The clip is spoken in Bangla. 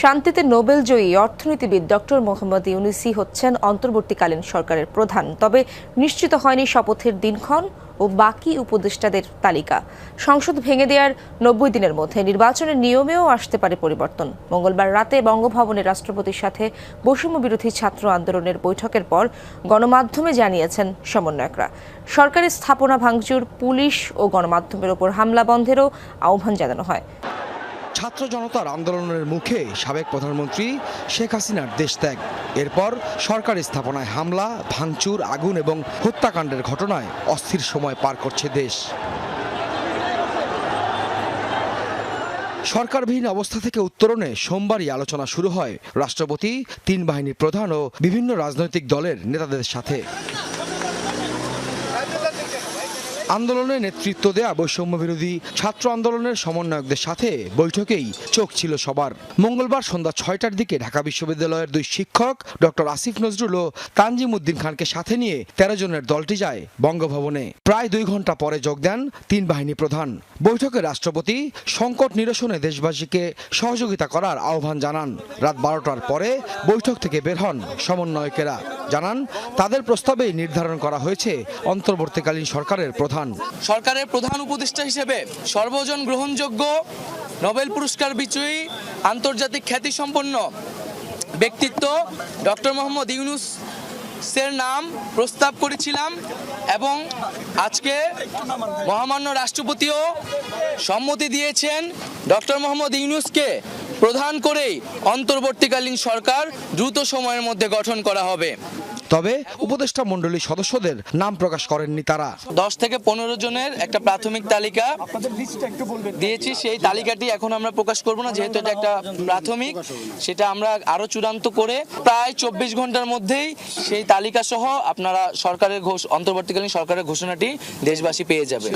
শান্তিতে নোবেল জয়ী অর্থনীতিবিদ ডক্টর মোহাম্মদ ইউনুসি হচ্ছেন অন্তর্বর্তীকালীন সরকারের প্রধান। তবে নিশ্চিত হয়নি শপথের দিনক্ষণ ও বাকি উপদেষ্টাদের তালিকা। সংসদ ভেঙে দেওয়ার নব্বই দিনের মধ্যে নির্বাচনের নিয়মেও আসতে পারে পরিবর্তন। মঙ্গলবার রাতে বঙ্গভবনে রাষ্ট্রপতির সাথে বৈষম্য বিরোধী ছাত্র আন্দোলনের বৈঠকের পর গণমাধ্যমে জানিয়েছেন সমন্বয়করা। সরকারি স্থাপনা ভাঙচুর, পুলিশ ও গণমাধ্যমের ওপর হামলা বন্ধেরও আহ্বান জানানো হয়। ছাত্র জনতার আন্দোলনের মুখে সাবেক প্রধানমন্ত্রী শেখ হাসিনার দেশ ত্যাগ এরপর সরকার স্থাপনায় হামলা, ভাঙচুর, আগুন এবং হত্যাকাণ্ডের ঘটনায় অস্থির সময় পার করছে দেশ। সরকারবিহীন অবস্থা থেকে উত্তরণে সোমবারই আলোচনা শুরু হয় রাষ্ট্রপতি, তিন বাহিনীর প্রধান ও বিভিন্ন রাজনৈতিক দলের নেতাদের সাথে। আন্দোলনে নেতৃত্ব দেয়া বৈষম্য বিরোধী ছাত্র আন্দোলনের সমন্বয়কদের সাথে বৈঠকেই চোখ ছিল সবার। মঙ্গলবার সন্ধ্যা ছয়টার দিকে ঢাকা বিশ্ববিদ্যালয়ের দুই শিক্ষক, ডক্টর আসিফ নজরুল ও তানজিম উদ্দিন খানকে সাথে নিয়ে তেরো জনের দলটি যায় বঙ্গভবনে। প্রায় দুই ঘণ্টা পরে যোগ দেন তিন বাহিনী প্রধান। বৈঠকে রাষ্ট্রপতি সংকট নিরসনে দেশবাসীকে সহযোগিতা করার আহ্বান জানান। রাত বারোটার পরে বৈঠক থেকে বের হন সমন্বয়কেরা। জানান, তাদের প্রস্তাবেই নির্ধারণ করা হয়েছে অন্তর্বর্তীকালীন সরকারের প্রধান। সরকারের প্রধান উপদেষ্টা হিসেবে সর্বজন গ্রহণযোগ্য নোবেল পুরস্কার বিজয়ী আন্তর্জাতিক খ্যাতিসম্পন্ন ব্যক্তিত্ব ডক্টর মোহাম্মদ ইউনুস এর নাম প্রস্তাব করেছিলাম এবং আজকে মহামান্য রাষ্ট্রপতিও সম্মতি দিয়েছেন ডক্টর মোহাম্মদ ইউনুসকে প্রধান করেই অন্তর্বর্তীকালীন সরকার দ্রুত সময়ের মধ্যে গঠন করা হবে। তবে উপদেষ্টা মণ্ডলীর সদস্যদের নাম প্রকাশ করেননি তারা। দশ থেকে পনেরো জনের একটা প্রাথমিক তালিকা দিয়েছি সেই তালিকাটি এখন আমরা প্রকাশ করব না যেহেতু এটা একটা প্রাথমিক সেটা আমরা আরও চূড়ান্ত করে প্রায় চব্বিশ ঘণ্টার মধ্যেই সেই তালিকা সহ আপনারা সরকারের অন্তর্বর্তীকালীন সরকারের ঘোষণাটি দেশবাসী পেয়ে যাবে।